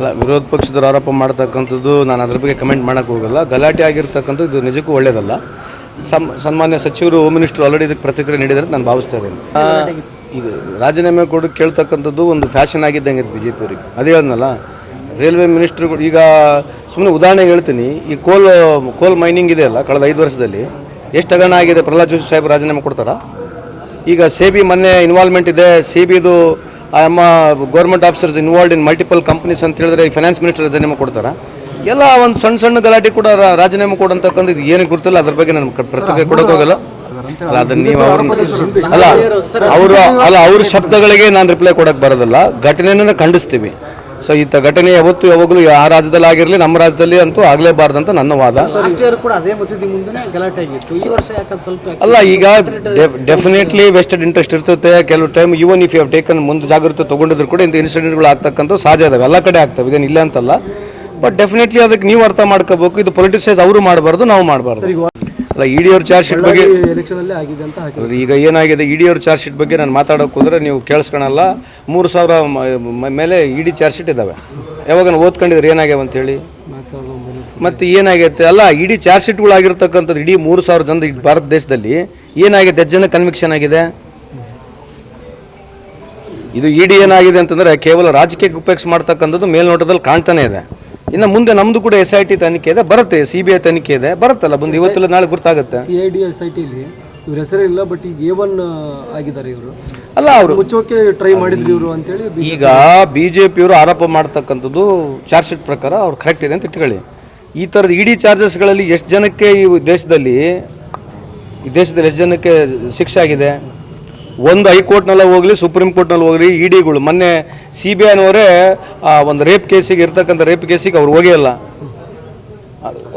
ಅಲ್ಲ, ವಿರೋಧ ಪಕ್ಷದವ್ರು ಆರೋಪ ಮಾಡ್ತಕ್ಕಂಥದ್ದು ನಾನು ಅದ್ರ ಬಗ್ಗೆ ಕಮೆಂಟ್ ಮಾಡೋಕ್ಕೆ ಹೋಗಲ್ಲ. ಗಲಾಟೆ ಆಗಿರ್ತಕ್ಕಂಥದ್ದು ಇದು ನಿಜಕ್ಕೂ ಒಳ್ಳೆಯದಲ್ಲ ಸಮ್, ಸನ್ಮಾನ್ಯ ಸಚಿವರು ಹೋಮ್ ಮಿನಿಸ್ಟರ್ ಆಲ್ರೆಡಿ ಇದಕ್ಕೆ ಪ್ರತಿಕ್ರಿಯೆ ನೀಡಿದರೆ ನಾನು ಭಾವಿಸ್ತಾ ಇದ್ದೇನೆ. ಈಗ ರಾಜೀನಾಮೆ ಕೊಡು, ಕೇಳ್ತಕ್ಕಂಥದ್ದು ಒಂದು ಫ್ಯಾಷನ್ ಆಗಿದ್ದಂಗೆ ಬಿ ಜೆ ಪಿಯವರಿಗೆ ಅದೇ ಅದನ್ನಲ್ಲ ರೈಲ್ವೆ ಮಿನಿಸ್ಟ್ರುಗಳು ಈಗ ಸುಮ್ಮನೆ ಉದಾಹರಣೆ ಹೇಳ್ತೀನಿ, ಈ ಕೋಲ್ ಕೋಲ್ ಮೈನಿಂಗ್ ಇದೆ ಅಲ್ಲ, ಕಳೆದ ಐದು ವರ್ಷದಲ್ಲಿ, ಎಷ್ಟು ಹಗರಣ ಆಗಿದೆ ಪ್ರಹ್ಲಾದ್ ಜೋಶಿ ಸಾಹೇಬ್ ರಾಜೀನಾಮೆ ಕೊಡ್ತಾರಾ? ಈಗ ಸಿ ಬಿ ಮೊನ್ನೆ ಇನ್ವಾಲ್ವ್ಮೆಂಟ್ ಇದೆ ಸಿ ಬಿದು ಅಮ್ಮ government officers involved in multiple companies ಅಂತ ಹೇಳಿದ್ರೆ ಈ ಫೈನಾನ್ಸ್ ಮಿನಿಸ್ಟರ್ ರಾಜೀನಾಮೆ ಕೊಡ್ತಾರೆ. ಎಲ್ಲ ಒಂದು ಸಣ್ಣ ಸಣ್ಣ ಗಲಾಟೆ ಕೂಡ ರಾಜೀನಾಮೆ ಕೊಡಂತಕ್ಕಂಥ ಇದು ಏನು ಗೊತ್ತಿಲ್ಲ. ಅದ್ರ ಬಗ್ಗೆ ನಾನು ಪ್ರತಿಕ್ರಿಯೆ ಕೊಡೋಕ್ಕಾಗಲ್ಲ ಅಲ್ಲ ಅದನ್ನ ನೀವು ಅವ್ರ ಅಲ್ಲ ಅವರು ಅಲ್ಲ ಅವ್ರ ಶಬ್ದಗಳಿಗೆ ನಾನು ರಿಪ್ಲೈ ಕೊಡಕ್ಕೆ ಬರೋದಲ್ಲ. ಘಟನೆಯನ್ನು ಖಂಡಿಸ್ತೀವಿ. ಸೊ ಇಂಥ ಘಟನೆ ಯಾವತ್ತು ಯಾವಾಗಲೂ ಆ ರಾಜ್ಯದಲ್ಲಿ ಆಗಿರಲಿ ನಮ್ಮ ರಾಜ್ಯದಲ್ಲಿ ಅಂತೂ ಆಗಲೇಬಾರ್ದಂತ ನನ್ನ ವಾದ. ಅಲ್ಲ ಈಗ ಡೆಫಿನೆಟ್ಲಿ ವೆಸ್ಟೆಡ್ ಇಂಟ್ರೆಸ್ಟ್ ಇರ್ತದೆ. ಕೆಲವು time even if you taken ಮುಂದೆ ಜಾಗೃತಿ ತಗೊಂಡಿದ್ರು ಕೂಡ ಇಂಥ ಇನ್ಸಿಡೆಂಟ್ಗಳು ಆಗ್ತಕ್ಕಂಥ ಸಹಜ ಇದಾವೆ. ಎಲ್ಲ ಕಡೆ ಆಗ್ತವೆ ಇದೇನು ಇಲ್ಲ ಅಂತಲ್ಲ. ಬಟ್ ಡೆಫಿನೆಟ್ಲಿ ಅದಕ್ಕೆ ನೀವು ಅರ್ಥ ಮಾಡ್ಕೋಬೇಕು. ಇದು ಪೊಲಿಟಿಸೈಸ್ ಅವರು ಮಾಡಬಾರ್ದು ನಾವು ಮಾಡಬಾರ್ದು. ಅಲ್ಲ ಇಡಿ ಅವ್ರ ಚಾರ್ಜ್ ಶೀಟ್ ಬಗ್ಗೆ ಈಗ ಏನಾಗಿದೆ? ಇಡಿ ಅವ್ರ ಚಾರ್ಜ್ ಶೀಟ್ ಬಗ್ಗೆ ನಾನು ಮಾತಾಡೋಕೆ ಹೋದ್ರೆ ನೀವು ಕೇಳಿಸ್ಕೊಳಲ್ಲ. ಮೂರು ಸಾವಿರ ಮೇಲೆ ಇಡಿ ಚಾರ್ಜ್ ಶೀಟ್ ಇದ್ದಾವೆ ಯಾವಾಗ ನಾವು ಓದ್ಕೊಂಡಿದ್ರೆ ಏನಾಗ್ಯಾವ ಅಂತ ಹೇಳಿ ಮತ್ತೆ ಏನಾಗೈತೆ? ಅಲ್ಲ ಇಡೀ ಚಾರ್ಜ್ ಶೀಟ್ಗಳು ಆಗಿರ್ತಕ್ಕಂಥದ್ದು ಇಡೀ ಮೂರು ಸಾವಿರ ಜನ ಭಾರತ ದೇಶದಲ್ಲಿ ಏನಾಗಿದೆ ಜನ ಕನ್ವಿಕ್ಷನ್ ಆಗಿದೆ? ಇದು ಇಡಿ ಏನಾಗಿದೆ ಅಂತಂದ್ರೆ ಕೇವಲ ರಾಜಕೀಯಕ್ಕೆ ಉಪಯೋಗಿಸಿ ಮಾಡ್ತಕ್ಕಂಥದ್ದು ಮೇಲ್ನೋಟದಲ್ಲಿ ಕಾಣ್ತಾನೆ ಇದೆ. ಇನ್ನು ಮುಂದೆ ನಮ್ದು ಕೂಡ ಎಸ್ ಐ ಟಿ ತನಿಖೆ ಇದೆ ಬರುತ್ತೆ ಸಿ ಬಿ ಐ ತನಿಖೆ ಇದೆ ಬರುತ್ತಲ್ಲ ಬಂದು ಇವತ್ತು ನಾಳೆ ಗೊತ್ತಾಗುತ್ತೆ C I D S I ಟಿಲಿ ಇವ್ರ ಹೆಸರೇ ಇಲ್ಲ ಬಟ್ ಈಗ ಎ ಒನ್ ಆಗಿದ್ದಾರೆ ಇವರು. ಅಲ್ಲ ಅವರು ಮುಚ್ಚೋಕೆ ಟ್ರೈ ಮಾಡಿದ್ರು ಇವರು ಅಂತೇಳಿ ಬಿ- ಈಗ ಬಿ ಜೆ ಪಿಯವರು ಆರೋಪ ಮಾಡ್ತಕ್ಕಂಥದ್ದು ಚಾರ್ಜ್ ಶೀಟ್ ಪ್ರಕಾರ ಅವ್ರು ಕರೆಕ್ಟ್ ಇದೆ ಅಂತ ಇಟ್ಕೊಳ್ಳಿ. ಈ ಥರದ ಇಡಿ ಚಾರ್ಜಸ್ಗಳಲ್ಲಿ ಎಷ್ಟು ಜನಕ್ಕೆ ಈ ದೇಶದಲ್ಲಿ ಈ ದೇಶದಲ್ಲಿ ಎಷ್ಟು ಜನಕ್ಕೆ ಶಿಕ್ಷೆ ಆಗಿದೆ? ಒಂದು ಹೈಕೋರ್ಟ್ನಲ್ಲ ಹೋಗಲಿ ಸುಪ್ರೀಂ ಕೋರ್ಟ್ನಲ್ಲಿ ಹೋಗಲಿ ಇಡಿಗಳು. ಮೊನ್ನೆ ಸಿ ಬಿ ಐನವರೇ ಒಂದು ರೇಪ್ ಕೇಸಿಗೆ ಇರ್ತಕ್ಕಂಥ ರೇಪ್ ಕೇಸಿಗೆ ಅವ್ರು ಹೋಗೇ ಇಲ್ಲ.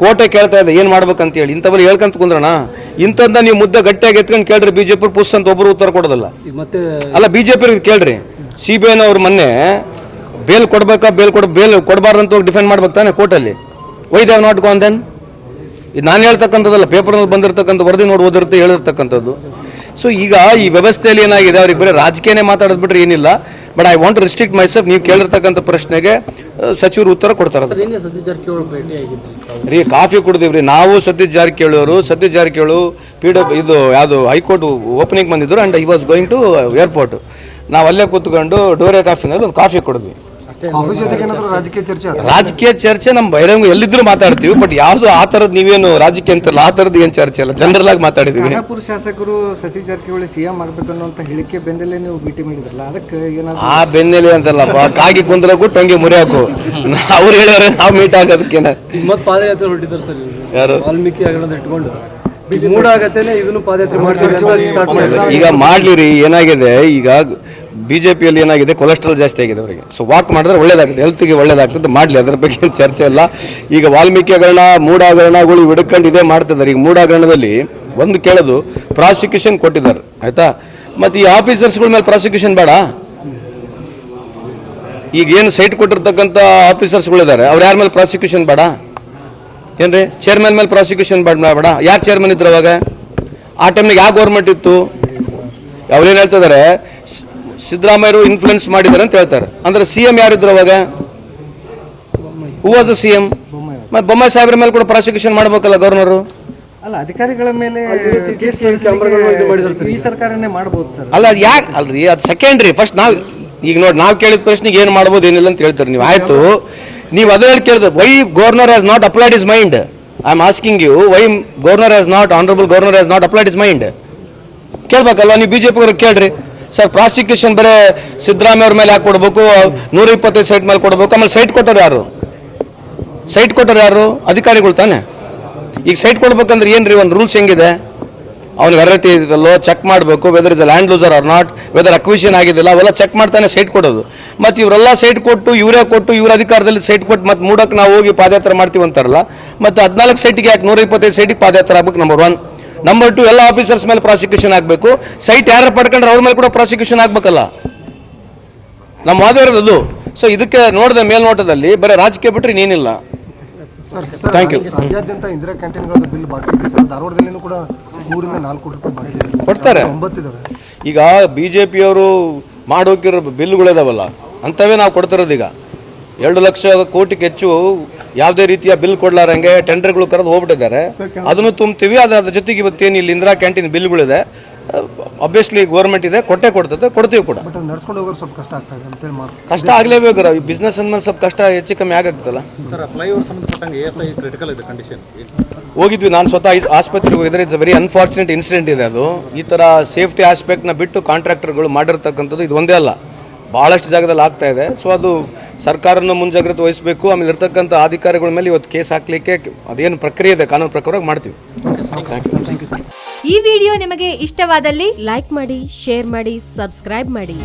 ಕೋಟೆ ಕೇಳ್ತಾ ಇದೆ ಏನು ಮಾಡ್ಬೇಕಂತ ಹೇಳಿ ಇಂಥವ್ರು ಹೇಳ್ಕಂತ ಕುಂದ್ರಣ? ಇಂಥದ್ದ ನೀವು ಮುದ್ದೆ ಗಟ್ಟಿಯಾಗಿ ಎತ್ಕೊಂಡು ಕೇಳ್ರಿ ಬಿ ಜೆ ಪಿ ಪುಸ್ ಅಂತ ಒಬ್ಬರು ಉತ್ತರ ಕೊಡೋದಲ್ಲ. ಮತ್ತೆ ಅಲ್ಲ ಬಿಜೆಪಿ ಕೇಳ್ರಿ. ಸಿ ಬಿ ಐನವ್ರು ಮೊನ್ನೆ ಬೇಲ್ ಕೊಡ್ಬೇಕಾ ಬೇಲ್ ಕೊಡ ಬೇಲ್ ಕೊಡಬಾರ್ದಂತ ಹೋಗಿ ಡಿಫೆಂಡ್ ಮಾಡ್ಬೇಕು ತಾನೆ ಕೋರ್ಟಲ್ಲಿ? Why they've not gone then ಇದು ನಾನು ಹೇಳ್ತಕ್ಕಂಥದ್ದಲ್ಲ ಪೇಪರ್ನಲ್ಲಿ ಬಂದಿರತಕ್ಕಂಥ ವರದಿ ನೋಡಿ ಓದಿರುತ್ತೆ ಹೇಳಿರ್ತಕ್ಕಂಥದ್ದು. ಸೊ ಈಗ ಈ ವ್ಯವಸ್ಥೆಯಲ್ಲಿ ಏನಾಗಿದೆ? ಅವ್ರಿಗೆ ಬರೀ ರಾಜಕೀಯನೇ ಮಾತಾಡೋದು ಬಿಟ್ರೆ ಏನಿಲ್ಲ. But I want restrict myself ನೀವು ಕೇಳಿರ್ತಕ್ಕಂಥ ಪ್ರಶ್ನೆಗೆ ಸಚಿವರು ಉತ್ತರ ಕೊಡ್ತಾರೆ ರೀ ಕಾಫಿ ಕುಡ್ದೀವ್ರಿ. ನಾವು ಸತೀಶ್ ಜಾರಕಿಹೊಳಿ ಅವರು ಸತೀಶ್ ಜಾರಕಿಹೊಳಿ ಪಿ ಡಬ್ಲ್ಯೂ ಇದು ಯಾವುದು ಹೈಕೋರ್ಟ್ ಓಪನಿಂಗ್ ಬಂದಿದ್ರು and I was going to airport ನಾವು ಅಲ್ಲೇ ಕೂತ್ಕೊಂಡು ಡೋರೆ ಕಾಫಿನಲ್ಲಿ ಒಂದು ಕಾಫಿ ಕುಡಿದ್ವಿ. ರಾಜಕೀಯ ಚರ್ಚೆ ನಮ್ ರಾಜಕೀಯ ಚರ್ಚೆ ನಮ್ಮ ಬಹಿರಂಗ ಎಲ್ಲಿದ್ರು ಮಾತಾಡ್ತೀವಿ ಬಟ್ ಯಾವ್ದು ಆ ತರದ್ ನೀವೇನು ರಾಜಕೀಯ ಅಂತಲ್ಲ ಆ ತರದ್ ಏನ್ ಚರ್ಚೆ ಅಲ್ಲ ಜನರಲ್ ಆಗಿ ಮಾತಾಡಿದೀವಿ. ಖಾನಾಪುರ ಶಾಸಕರು ಸತೀಶ್ ಜಾರಕಿಹೊಳಿ ಸಿಎಂ ಆಗ್ಬೇಕು ಅನ್ನುವಂತ ಹೇಳಿಕೆ ಬೆನ್ನಲ್ಲೇ ನೀವು ಭೇಟಿ ಮಾಡಿದ್ರಲ್ಲ ಅದಕ್ಕೆ ಏನಾದ್ರು ಆ ಬೆನ್ನೆಲೆ ಅಂತಲ್ಲ ಕಾಗಿ ಕುಂದ್ರಕು ಮುರಿ ಮುರಿಯಾಕು ಅವ್ರು ಹೇಳ್ಯಾರ ನಾವು ಮೀಟ್ ಆಗೋದಕ್ಕೇನ ಮತ್ತೆ ಪಾದಯಾತ್ರೆ ಹೊರಟಿದ್ದಾರೆ ಸರ್ ಯಾರು? ವಾಲ್ಮೀಕಿ ಹಗರಣ ಇಟ್ಕೊಂಡು. ಇದನ್ನು ಪಾದಯಾತ್ರೆ ಈಗ ಮಾಡ್ಲಿರಿ ಏನಾಗಿದೆ ಈಗ ಬಿಜೆಪಿಯಲ್ಲಿ ಏನಾಗಿದೆ? ಕೊಲೆಸ್ಟ್ರಾಲ್ ಜಾಸ್ತಿ ಆಗಿದೆ ಅವರಿಗೆ. ಸೊ ವಾಕ್ ಮಾಡಿದ್ರೆ ಒಳ್ಳೇದಾಗುತ್ತೆ ಹೆಲ್ತ್ಗೆ ಒಳ್ಳೇದಾಗ್ತದೆ. ಮಾಡಲಿ, ಅದರ ಬಗ್ಗೆ ಚರ್ಚೆ ಇಲ್ಲ. ಈಗ ವಾಲ್ಮೀಕಿ ಹಗರಣ ಹಗರಣಗಳು ಹಿಡ್ಕೊಂಡು ಇದೇ ಮಾಡ್ತಿದ್ದಾರೆ ಈಗ ಮೂಢಾಗರಣದಲ್ಲಿ ಒಂದು ಕೇಳೋದು ಪ್ರಾಸಿಕ್ಯೂಷನ್ ಕೊಟ್ಟಿದ್ದಾರೆ. ಆಯ್ತಾ? ಮತ್ತೆ ಈ ಆಫೀಸರ್ಸ್ಗಳ ಮೇಲೆ ಪ್ರಾಸಿಕ್ಯೂಷನ್ ಬೇಡ. ಈಗ ಏನು ಸೈಟ್ ಕೊಟ್ಟಿರ್ತಕ್ಕಂಥ ಆಫೀಸರ್ಸ್ಗಳಿದ್ದಾರೆ ಅವ್ರು ಯಾರ ಮೇಲೆ ಪ್ರಾಸಿಕ್ಯೂಷನ್ ಬೇಡ? ಏನ್ರಿ? ಚೇರ್ಮನ್ ಮೇಲೆ ಪ್ರಾಸಿಕ್ಯೂಷನ್ ಬೇಡ. ಯಾರು ಚೇರ್ಮನ್ ಇದ್ರು ಅವಾಗ? ಆ ಟೈಮ್ನಾಗ ಯಾವ ಗೌರ್ಮೆಂಟ್ ಇತ್ತು? ಅವ್ರೇನು ಹೇಳ್ತಿದ್ದಾರೆ? ಸಿದ್ದರಾಮಯ್ಯರು ಇನ್ಫ್ಲುಯೆನ್ಸ್ ಮಾಡಿದ್ದಾರೆ ಅಂತ ಹೇಳ್ತಾರೆ. ಅಂದ್ರೆ ಸಿ ಎಂ ಯಾರಿದ್ರು ಅವಾಗ? ಹೂ ವಾಸ್ ಸಿ ಎಂ ಮತ್ತೆ ಬೊಮ್ಮಾಯಿ ಸಾಹೇಬ್ರ ಮೇಲೆ ಕೂಡ ಪ್ರಾಸಿಕ್ಯೂಷನ್ ಮಾಡಬೇಕಲ್ಲ ಗವರ್ನರು? ಅಲ್ಲ ಅಧಿಕಾರಿಗಳ ಮೇಲೆ ಈ ಸರ್ಕಾರನೇ ಮಾಡಬಹುದು ಸರ್. ಅಲ್ಲ ಅದು ಯಾಕೆ ಅಲ್ರಿ ಅದು ಸೆಕೆಂಡ್ರಿ ಫಸ್ಟ್ ನಾವು ಈಗ ನೋಡಿ ನಾವು ಕೇಳಿದ ಪ್ರಶ್ನೆಗೆ ಏನು ಮಾಡ್ಬೋದು ಏನಿಲ್ಲ ಅಂತ ಹೇಳ್ತಾರೆ ನೀವು. ಆಯ್ತು. ನೀವು ಅದೇ ಹೇಳಿ ಕೇಳಿದ್ರೆ why governor has not applied his mind I am asking you why governor has not honourable governor has not applied his mind ಕೇಳ್ಬೇಕಲ್ವ? ನೀವು ಪಿ ಅವ್ರಿಗೆ ಕೇಳ್ರಿ. ಸರ್ ಪ್ರಾಸಿಕ್ಯೂಷನ್ ಬರೇ ಸಿದ್ದರಾಮಯ್ಯ ಅವ್ರ ಮೇಲೆ ಯಾಕೆ ಕೊಡಬೇಕು? ನೂರ ಇಪ್ಪತ್ತೈದು ಸೈಟ್ ಮೇಲೆ ಕೊಡಬೇಕು? ಆಮೇಲೆ ಸೈಟ್ ಕೊಟ್ಟರು ಯಾರು? ಸೈಟ್ ಕೊಟ್ಟರು ಯಾರು? ಅಧಿಕಾರಿಗಳು ತಾನೆ. ಈಗ ಸೈಟ್ ಕೊಡ್ಬೇಕಂದ್ರೆ ಏನ್ರಿ ಒಂದು ರೂಲ್ಸ್ ಹೆಂಗಿದೆ? ಅವ್ನಿಗೆ ಅರ್ಹತೆ ಇದೆಯಲ್ಲೋ ಚೆಕ್ ಮಾಡಬೇಕು whether is land loser or not whether acquisition ಆಗಿದಿಲ್ಲ ಅವೆಲ್ಲ ಚೆಕ್ ಮಾಡ್ತಾನೆ ಸೈಟ್ ಕೊಡೋದು. ಮತ್ತು ಇವರೆಲ್ಲ ಸೈಟ್ ಕೊಟ್ಟು, ಇವರೇ ಕೊಟ್ಟು, ಇವ್ರ ಅಧಿಕಾರದಲ್ಲಿ ಸೈಟ್ ಕೊಟ್ಟು ಮತ್ತೆ ಮೂಡಕ್ಕೆ ನಾವು ಹೋಗಿ ಪಾದಯಾತ್ರೆ ಮಾಡ್ತೀವಿ ಅಂತಾರಲ್ಲ, ಮತ್ತು ಹದಿನಾಲ್ಕು ಸೈಟಿಗೆ ಯಾಕೆ ನೂರ ಇಪ್ಪತ್ತೈದು ಸೈಟಿಗೆ ಪಾದಯಾತ್ರೆ ಆಗ್ಬೇಕು? ನಂಬರ್ ಒನ್ ನಂಬರ್ ಟು ಎಲ್ಲ ಆಫೀಸರ್ಸ್ ಮೇಲೆ ಪ್ರಾಸಿಕ್ಯೂಷನ್ ಆಗಬೇಕು. ಸೈಟ್ ಯಾರು ಪಡ್ಕೊಂಡ್ರೆ ಅವ್ರ ಮೇಲೆ ಕೂಡ ಪ್ರಾಸಿಕ್ಯೂಷನ್ ಆಗ್ಬೇಕಲ್ಲ. ನಮ್ಮ ವಾದ ಅದು. ಸೊ ಇದಕ್ಕೆ ನೋಡಿದ ಮೇಲ್ನೋಟದಲ್ಲಿ ಬರೀ ರಾಜಕೀಯ ಬಿಟ್ಟರೆ ನೀನಿಲ್ಲ ಸರ್ ಯು Thank you. ರಾಜ್ಯಾದ್ಯಂತ ಇಂದಿರಾ ಕ್ಯಾಂಟೀನ್ಗಳ ಬಿಲ್ ಬಾಕಿ ಇದೆ ಸರ್. ಧಾರವಾಡದಲ್ಲಿನೂ ಕೂಡ ಮೂರಿಂದ ನಾಲ್ಕು ಕೋಟಿ ರೂಪಾಯಿ ಬಾಕಿ ಇದೆ. ಕೊಡ್ತಾರೆ. ಈಗ ಬಿ ಜೆ ಪಿಯವರು ಮಾಡೋಕಿರೋ ಬಿಲ್ಗಳಿದಾವಲ್ಲ ಅಂಥವೇ ನಾವು ಕೊಡ್ತಿರೋದು ಈಗ. ಎರಡು ಲಕ್ಷ ಕೋಟಿಗೆ ಹೆಚ್ಚು ಯಾವುದೇ ರೀತಿಯ ಬಿಲ್ ಕೊಡಲಾರಂಗೆ ಟೆಂಡರ್ಗಳು ಕರೆದು ಹೋಗ್ಬಿಟ್ಟಿದ್ದಾರೆ. ಅದನ್ನು ತುಂಬ್ತೀವಿ ಅದರ ಅದ್ರ ಜೊತೆಗೆ ಇವತ್ತೇನು ಇಲ್ಲಿ ಇಂದಿರಾ ಕ್ಯಾಂಟೀನ್ ಬಿಲ್ಗಳಿದೆ. ಅಬ್ವಿಯಸ್ಲಿ ಗೌರ್ಮೆಂಟ್ ಇದೆ ಕೊಟ್ಟೆ ಕೊಡ್ತದೆ ಕೊಡ್ತೀವಿ ಕೂಡ. ನಡ್ಸ್ಕೊಂಡು ಸ್ವಲ್ಪ ಕಷ್ಟ ಆಗ್ತಾ ಇದೆ ಅಂತೇಳಿ ಮಾತು. ಕಷ್ಟ ಆಗಲೇಬೇಕು ಈ ಬಿಸ್ನೆಸ್ ಅಂದ್ಮೇಲೆ ಸ್ವಲ್ಪ ಕಷ್ಟ ಹೆಚ್ಚು ಕಮ್ಮಿ ಆಗಾಗ್ತಲ್ಲ ಕ್ರಿಟಿಕಲ್ ಇದೆ ಕಂಡೀಷನ್ ಹೋಗಿದ್ವಿ ನಾನು ಸ್ವತಃ ಆಸ್ಪತ್ರೆಗೆ ಹೋಗಿದ್ರೆ ಇಟ್ಸ್ ವೆರಿ ಅನ್ಫಾರ್ಚುನೇಟ್ ಇನ್ಸಿಡೆಂಟ್ ಇದೆ ಅದು. ಈ ಥರ ಸೇಫ್ಟಿ ಆಸ್ಪೆಕ್ಟ್ನ ಬಿಟ್ಟು ಕಾಂಟ್ರಾಕ್ಟರ್ಗಳು ಮಾಡಿರ್ತಕ್ಕಂಥದ್ದು ಇದು ಒಂದೇ ಅಲ್ಲ. ಭಾಳಷ್ಟು ಜಾಗದಲ್ಲಿ ಆಗ್ತಾ ಇದೆ. ಸೊ ಅದು ಸರ್ಕಾರನ ಮುಂಜಾಗ್ರತೆ ವಹಿಸಬೇಕು. ಆಮೇಲೆ ಇರ್ತಕ್ಕಂಥ ಅಧಿಕಾರಿಗಳ ಮೇಲೆ ಇವತ್ತು ಕೇಸ್ ಹಾಕಲಿಕ್ಕೆ ಅದೇನು ಪ್ರಕ್ರಿಯೆ ಇದೆ, ಕಾನೂನು ಪ್ರಕಾರವಾಗಿ ಮಾಡ್ತೀವಿ. ಈ ವಿಡಿಯೋ ನಿಮಗೆ ಇಷ್ಟವಾದಲ್ಲಿ ಲೈಕ್ ಮಾಡಿ, ಶೇರ್ ಮಾಡಿ, ಸಬ್ಸ್ಕ್ರೈಬ್ ಮಾಡಿ.